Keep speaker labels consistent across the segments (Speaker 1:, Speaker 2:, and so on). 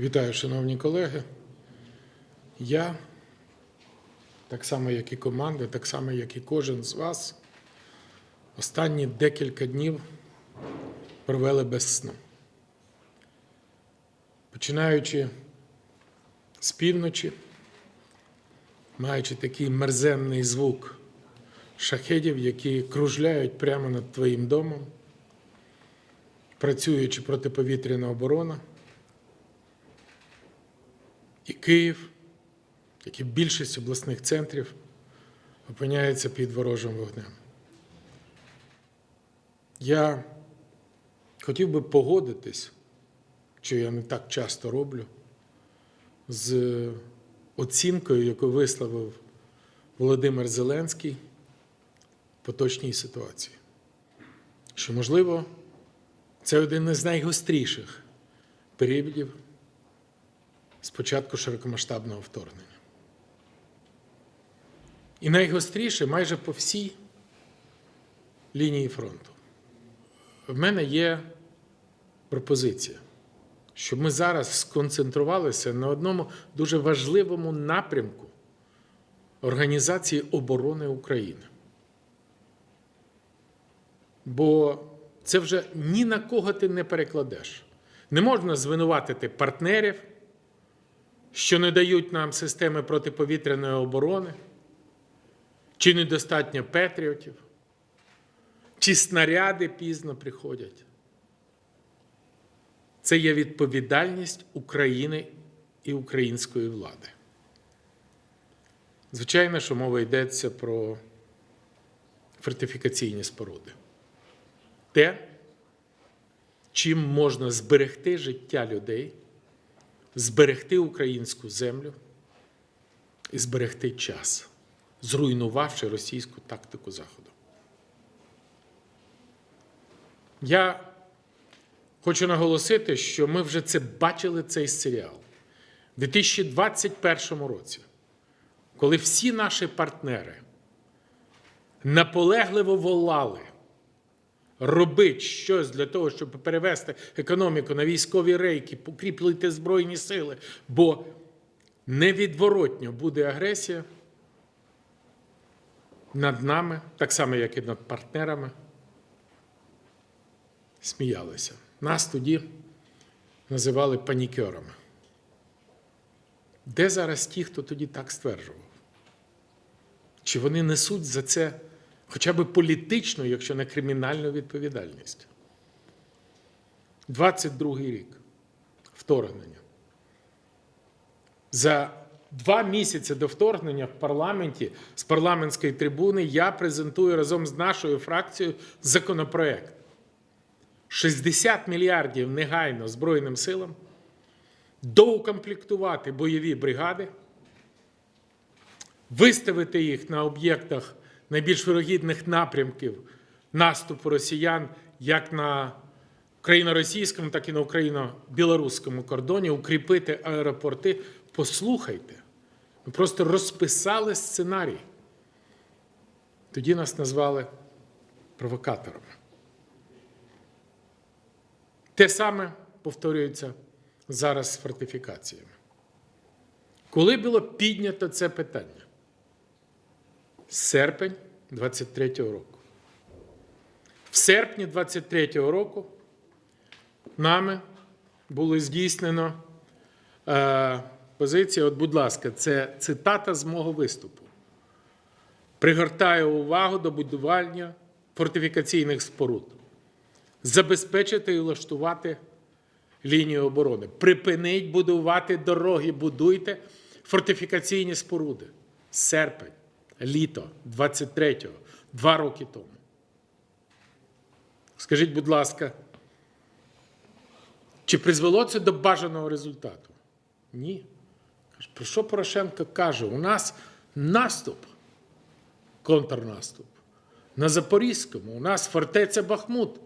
Speaker 1: Вітаю, шановні колеги. Я, так само, як і команда, так само, як і кожен з вас, останні декілька днів провели без сну. Починаючи з півночі, маючи такий мерзенний звук шахедів, які кружляють прямо над твоїм домом, працюючи протиповітряна оборона. І Київ, як і більшість обласних центрів, опиняється під ворожим вогнем. Я хотів би погодитись, що я не так часто роблю, з оцінкою, яку висловив Володимир Зеленський в поточній ситуації. Що, можливо, це один із найгостріших періодів з початку широкомасштабного вторгнення. І найгостріше майже по всій лінії фронту. В мене є пропозиція, щоб ми зараз сконцентрувалися на одному дуже важливому напрямку Організації оборони України. Бо це вже ні на кого ти не перекладеш. Не можна звинуватити партнерів, що не дають нам системи протиповітряної оборони, чи недостатньо патріотів, чи снаряди пізно приходять. Це є відповідальність України і української влади. Звичайно, що мова йдеться про фортифікаційні споруди. Те, чим можна зберегти життя людей, зберегти українську землю і зберегти час, зруйнувавши російську тактику Заходу. Я хочу наголосити, що ми вже це бачили цей серіал у 2021 році, коли всі наші партнери наполегливо волали робити щось для того, щоб перевести економіку на військові рейки, покріплити Збройні сили, бо невідворотньо буде агресія над нами, так само, як і над партнерами. Сміялися. Нас тоді називали панікерами. Де зараз ті, хто тоді так стверджував? Чи вони несуть за це хоча б політичну, якщо не кримінальну відповідальність? 22-й рік вторгнення. За два місяці до вторгнення в парламенті з парламентської трибуни я презентую разом з нашою фракцією законопроект. 60 мільярдів негайно Збройним силам, доукомплектувати бойові бригади, виставити їх на об'єктах найбільш вирогідних напрямків наступу росіян як на україно-російському, так і на україно-білоруському кордоні, укріпити аеропорти. Послухайте, ми просто розписали сценарій. Тоді нас назвали провокаторами. Те саме повторюється зараз з фортифікаціями. Коли було піднято це питання? Серпень 23-го року. В серпні 23-го року нами було здійснено е, позиція. От, будь ласка, це цитата з мого виступу. Пригортаю увагу до будування фортифікаційних споруд забезпечити і влаштувати лінію оборони. Припинить будувати дороги, будуйте фортифікаційні споруди. Серпень, літо 23-го, два роки тому. Скажіть, будь ласка, чи призвело це до бажаного результату? Ні. Про що Порошенко каже? У нас наступ, контрнаступ. На Запорізькому, у нас фортеця Бахмут.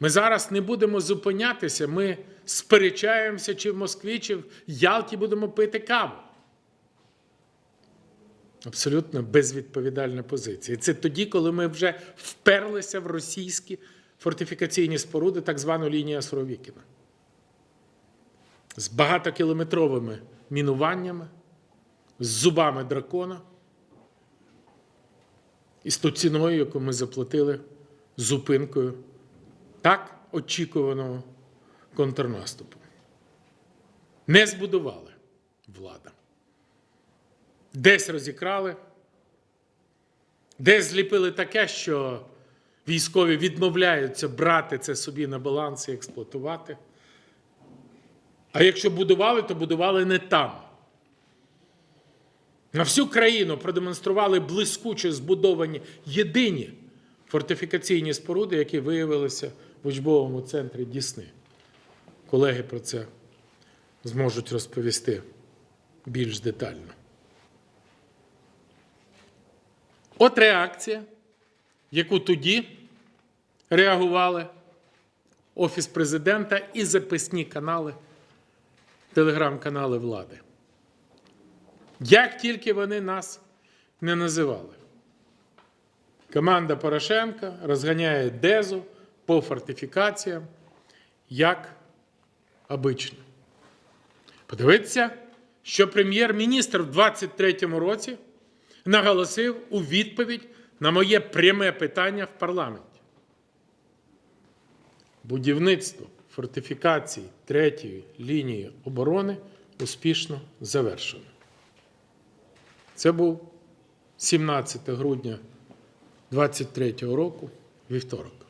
Speaker 1: Ми зараз не будемо зупинятися, ми сперечаємося, чи в Москві, чи в Ялті будемо пити каву. Абсолютно безвідповідальна позиція. Це тоді, коли ми вже вперлися в російські фортифікаційні споруди, так звану лінію Суровікіна. з багатокілометровими мінуваннями, з зубами дракона і з ту ціною, яку ми заплатили зупинкою так очікуваного контрнаступу. Не збудували влада. Десь розікрали, десь зліпили таке, що військові відмовляються брати це собі на баланс і експлуатувати. А якщо будували, то будували не там. На всю країну продемонстрували блискуче збудовані єдині фортифікаційні споруди, які виявилися в учбовому центрі Дісни. Колеги про це зможуть розповісти більш детально. От реакція, яку тоді реагували Офіс президента і записні канали, телеграм-канали влади. Як тільки вони нас не називали. Команда Порошенка розганяє дезу по фортифікаціям, як обично. Подивіться, що прем'єр-міністр в 23-му році наголосив у відповідь на моє пряме питання в парламенті. Будівництво фортифікацій третьої лінії оборони успішно завершено. Це був 17 грудня 23 року, вівторок.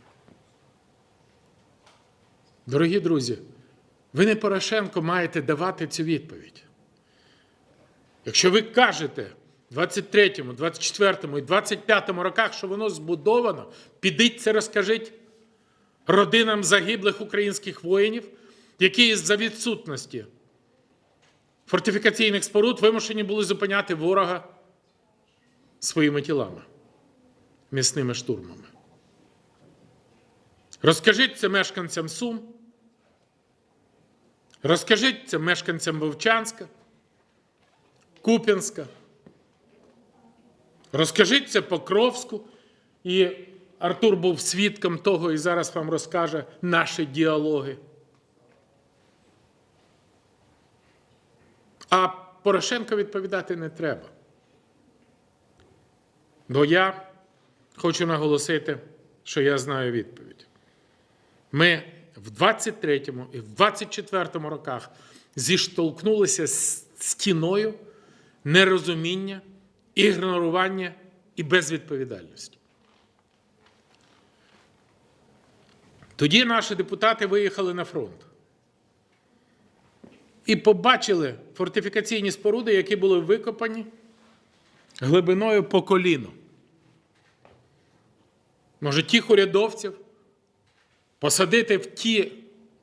Speaker 1: Дорогі друзі, ви не Порошенко маєте давати цю відповідь. Якщо ви кажете 23-му, 24-му і 25-му роках, що воно збудовано, підіть це розкажіть родинам загиблих українських воїнів, які із-за відсутності фортифікаційних споруд вимушені були зупиняти ворога своїми тілами, місними штурмами. Розкажіть це мешканцям Сум, розкажіть це мешканцям Вовчанська, Куп'янська, розкажіть це Покровську. І Артур був свідком того і зараз вам розкаже наші діалоги. А Порошенко відповідати не треба. Бо я хочу наголосити, що я знаю відповідь. Ми в 23-му і в 24-му роках зіштовхнулися з стіною нерозуміння, ігнорування і безвідповідальності. Тоді наші депутати виїхали на фронт і побачили фортифікаційні споруди, які були викопані глибиною по коліно. Може, тих урядовців посадити в ті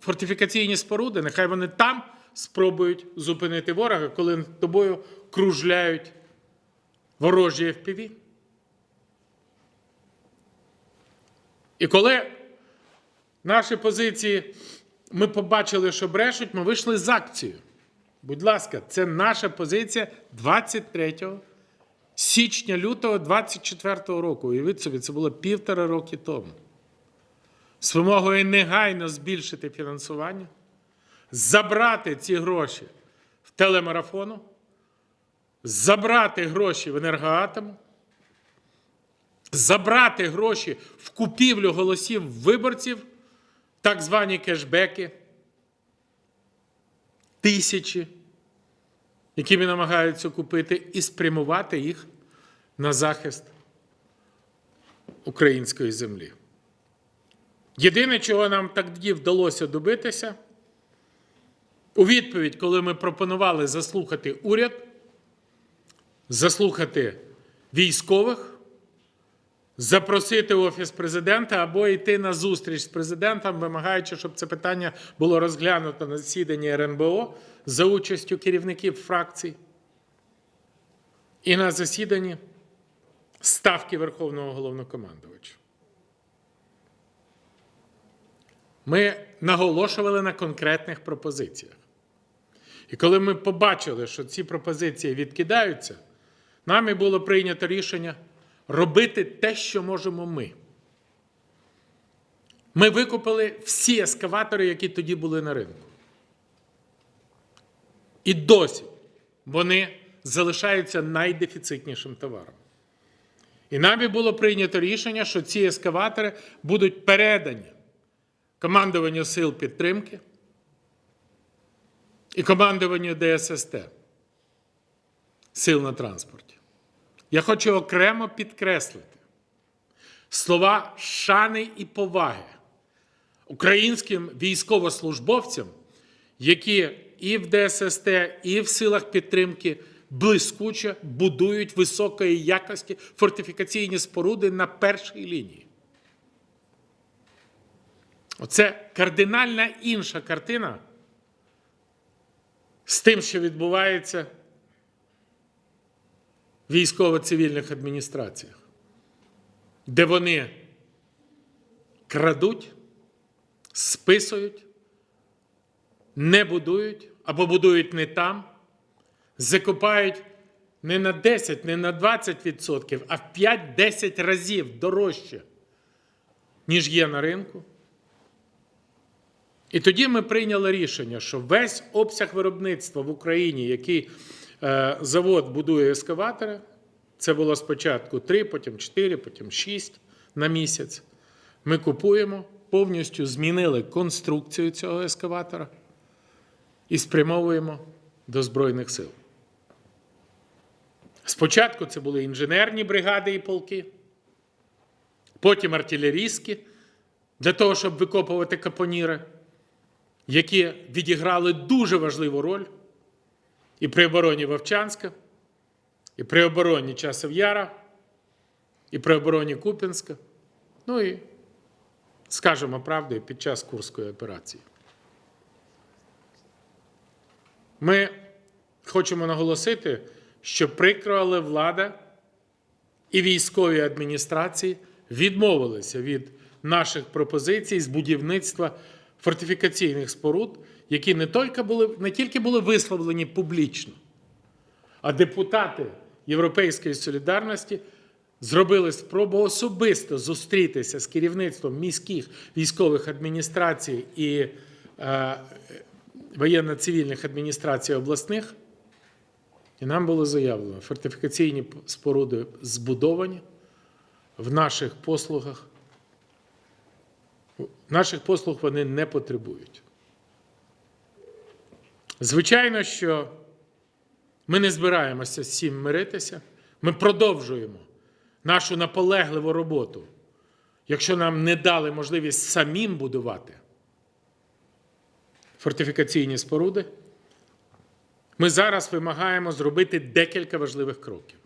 Speaker 1: фортифікаційні споруди, нехай вони там спробують зупинити ворога, коли над тобою кружляють ворожі FPV. І коли наші позиції ми побачили, що брешуть, ми вийшли з акцією. Будь ласка, це наша позиція 23 січня лютого 24 року. Уявіть собі, це було півтора роки тому. З вимогою негайно збільшити фінансування, забрати ці гроші в телемарафону, забрати гроші в енергоатому, забрати гроші в купівлю голосів виборців, так звані кешбеки, тисячі, якими намагаються купити, і спрямувати їх на захист української землі. Єдине, чого нам тоді вдалося добитися, у відповідь, коли ми пропонували заслухати уряд, заслухати військових, запросити Офіс президента або йти на зустріч з президентом, вимагаючи, щоб це питання було розглянуто на засіданні РНБО за участю керівників фракцій і на засіданні Ставки Верховного головнокомандувача. Ми наголошували на конкретних пропозиціях. І коли ми побачили, що ці пропозиції відкидаються, нами було прийнято рішення робити те, що можемо ми. Ми викупили всі ескаватори, які тоді були на ринку. І досі вони залишаються найдефіцитнішим товаром. І нами було прийнято рішення, що ці ескаватори будуть передані командуванню сил підтримки і командуванню ДССТ сил на транспорті. Я хочу окремо підкреслити слова шани і поваги українським військовослужбовцям, які і в ДССТ, і в силах підтримки блискуче будують високої якості фортифікаційні споруди на першій лінії. Оце кардинальна інша картина з тим, що відбувається військово-цивільних адміністраціях, де вони крадуть, списують, не будують або будують не там, закупають не на 10, не на 20%, а в 5-10 разів дорожче, ніж є на ринку. І тоді ми прийняли рішення, що весь обсяг виробництва в Україні, який завод будує ескаватори, це було спочатку 3, потім 4, потім 6 на місяць. Ми купуємо, повністю змінили конструкцію цього ескаватора і спрямовуємо до Збройних сил. Спочатку це були інженерні бригади і полки, потім артилерійські, для того, щоб викопувати капоніри, які відіграли дуже важливу роль і при обороні Вовчанська, і при обороні Часов Яра, і при обороні Купінська, ну і, скажемо правду, під час Курської операції. Ми хочемо наголосити, що прикро, влада і військові адміністрації відмовилися від наших пропозицій з будівництва фортифікаційних споруд, які не тільки були, не тільки були висловлені публічно, а депутати Європейської солідарності зробили спробу особисто зустрітися з керівництвом міських військових адміністрацій і е, воєнно-цивільних адміністрацій обласних. І нам було заявлено, фортифікаційні споруди збудовані в наших послугах. Наших послуг вони не потребують. Звичайно, що ми не збираємося з цим миритися. Ми продовжуємо нашу наполегливу роботу, якщо нам не дали можливість самим будувати фортифікаційні споруди. Ми зараз вимагаємо зробити декілька важливих кроків.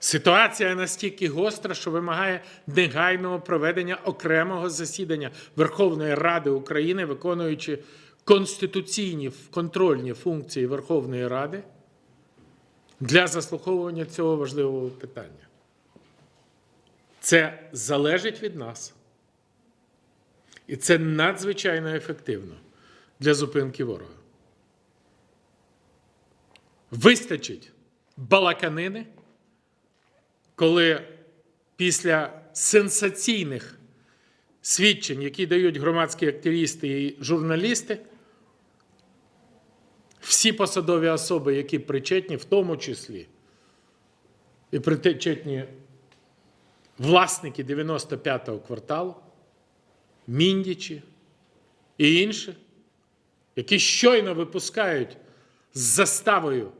Speaker 1: Ситуація настільки гостра, що вимагає негайного проведення окремого засідання Верховної Ради України, виконуючи конституційні контрольні функції Верховної Ради для заслуховування цього важливого питання. Це залежить від нас. І це надзвичайно ефективно для зупинки ворога. Вистачить балаканини, коли після сенсаційних свідчень, які дають громадські активісти і журналісти, всі посадові особи, які причетні, в тому числі і причетні власники 95-го кварталу, міндічі і інші, які щойно випускають з заставою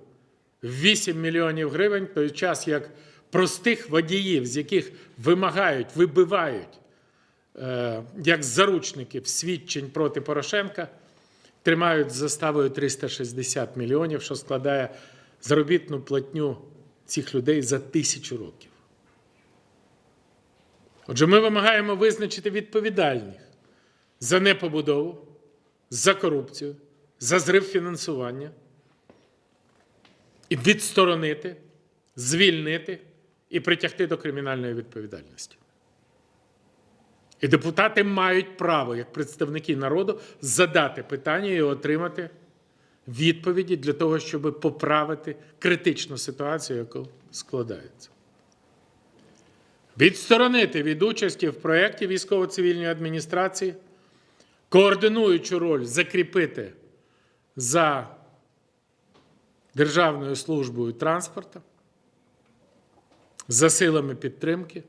Speaker 1: в 8 мільйонів гривень, той час як простих водіїв, з яких вимагають, вибивають е, як заручників свідчень проти Порошенка, тримають з заставою 360 мільйонів, що складає заробітну платню цих людей за тисячу років. Отже, ми вимагаємо визначити відповідальних за непобудову, за корупцію, за зрив фінансування і відсторонити, звільнити і притягти до кримінальної відповідальності. І депутати мають право, як представники народу, задати питання і отримати відповіді для того, щоб поправити критичну ситуацію, яка складається. Відсторонити від участі в проєкті військово-цивільної адміністрації, координуючу роль закріпити за Державною службою транспорту, за силами підтримки.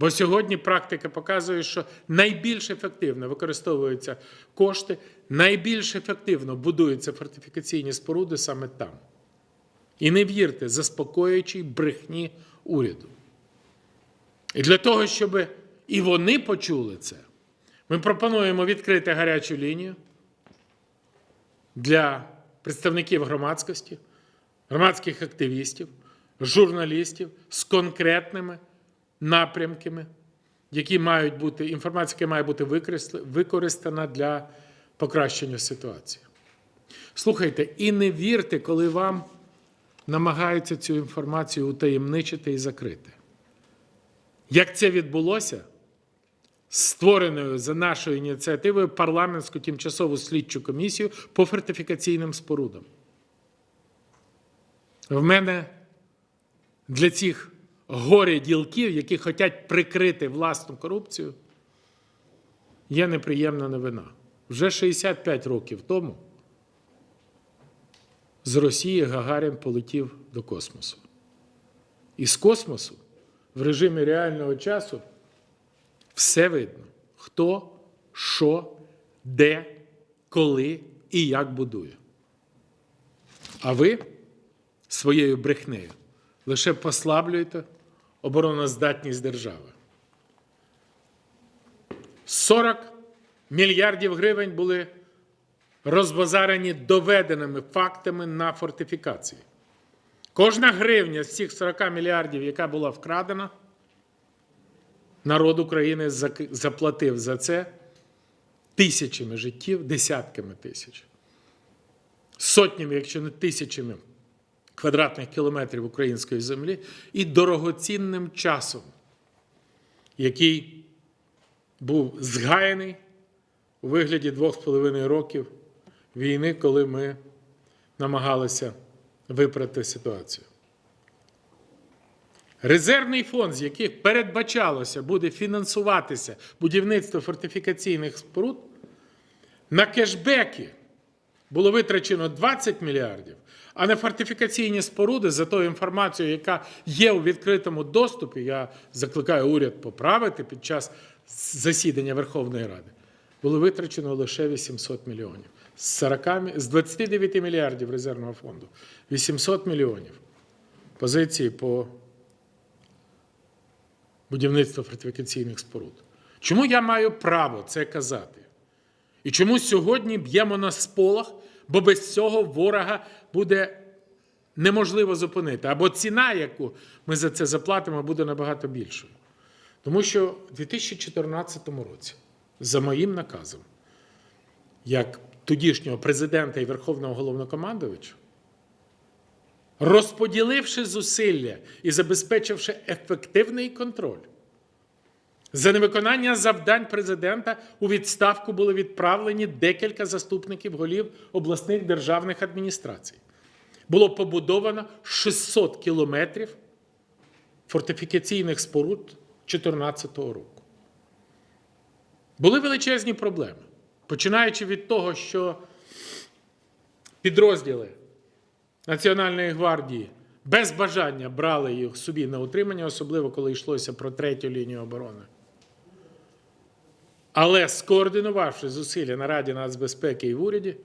Speaker 1: Бо сьогодні практика показує, що найбільш ефективно використовуються кошти, найбільш ефективно будуються фортифікаційні споруди саме там. І не вірте заспокоюючій брехні уряду. І для того, щоб і вони почули це, ми пропонуємо відкрити гарячу лінію для представників громадськості, громадських активістів, журналістів з конкретними напрямками, які мають бути, інформація, яка має бути використана для покращення ситуації. Слухайте, і не вірте, коли вам намагаються цю інформацію утаємничити і закрити. Як це відбулося? Створеною за нашою ініціативою парламентську тимчасову слідчу комісію по фортифікаційним спорудам. В мене для цих горе ділків, які хочуть прикрити власну корупцію, є неприємна новина. Вже 65 років тому з Росії Гагарін полетів до космосу. І з космосу в режимі реального часу все видно, хто, що, де, коли і як будує. А ви своєю брехнею лише послаблюєте обороноздатність держави. 40 мільярдів гривень були розбазарені доведеними фактами на фортифікації. Кожна гривня з цих 40 мільярдів, яка була вкрадена, народ України заплатив за це тисячами життів, десятками тисяч, сотнями, якщо не тисячами квадратних кілометрів української землі і дорогоцінним часом, який був згаяний у вигляді двох з половиною років війни, коли ми намагалися виправити ситуацію. Резервний фонд, з яких передбачалося буде фінансуватися будівництво фортифікаційних споруд, на кешбеки було витрачено 20 мільярдів, а на фортифікаційні споруди за тою інформацією, яка є у відкритому доступі, я закликаю уряд поправити під час засідання Верховної Ради, було витрачено лише 800 мільйонів. З, 40, з 29 мільярдів резервного фонду 800 мільйонів позиції по будівництву фортифікаційних споруд. Чому я маю право це казати? І чому сьогодні б'ємо на сполох, бо без цього ворога буде неможливо зупинити, або ціна, яку ми за це заплатимо, буде набагато більшою. Тому що в 2014 році, за моїм наказом, як тодішнього президента і Верховного головнокомандувача, розподіливши зусилля і забезпечивши ефективний контроль, за невиконання завдань президента у відставку були відправлені декілька заступників голів обласних державних адміністрацій. Було побудовано 600 кілометрів фортифікаційних споруд 2014 року. Були величезні проблеми, починаючи від того, що підрозділи Національної гвардії без бажання брали їх собі на утримання, особливо коли йшлося про третю лінію оборони. Але скоординувавши зусилля на Раді нацбезпеки і в уряді,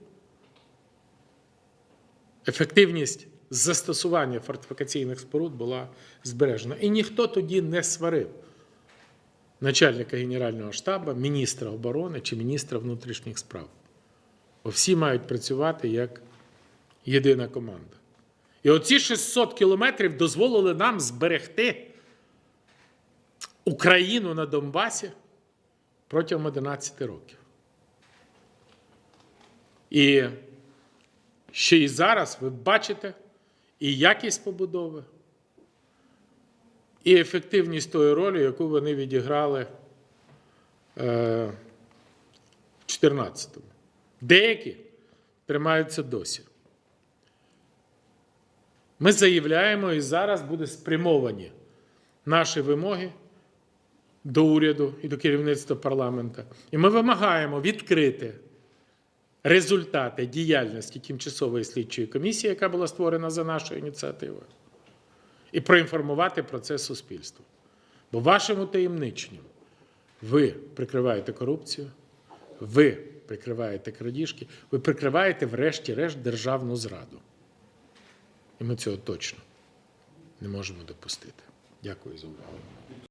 Speaker 1: ефективність застосування фортифікаційних споруд була збережена. І ніхто тоді не сварив начальника Генерального штабу, міністра оборони чи міністра внутрішніх справ. Бо всі мають працювати як єдина команда. І оці 600 кілометрів дозволили нам зберегти Україну на Донбасі протягом 11 років. І ще і зараз ви бачите і якість побудови, і ефективність тої ролі, яку вони відіграли е, в 2014-му. Деякі тримаються досі. Ми заявляємо, і зараз буде спрямовані наші вимоги до уряду і до керівництва парламента. І ми вимагаємо відкрити результати діяльності тимчасової слідчої комісії, яка була створена за нашою ініціативою, і проінформувати про це суспільство. Бо вашим утаємниченням ви прикриваєте корупцію, ви прикриваєте крадіжки, ви прикриваєте, врешті-решт, державну зраду. І ми цього точно не можемо допустити. Дякую за увагу.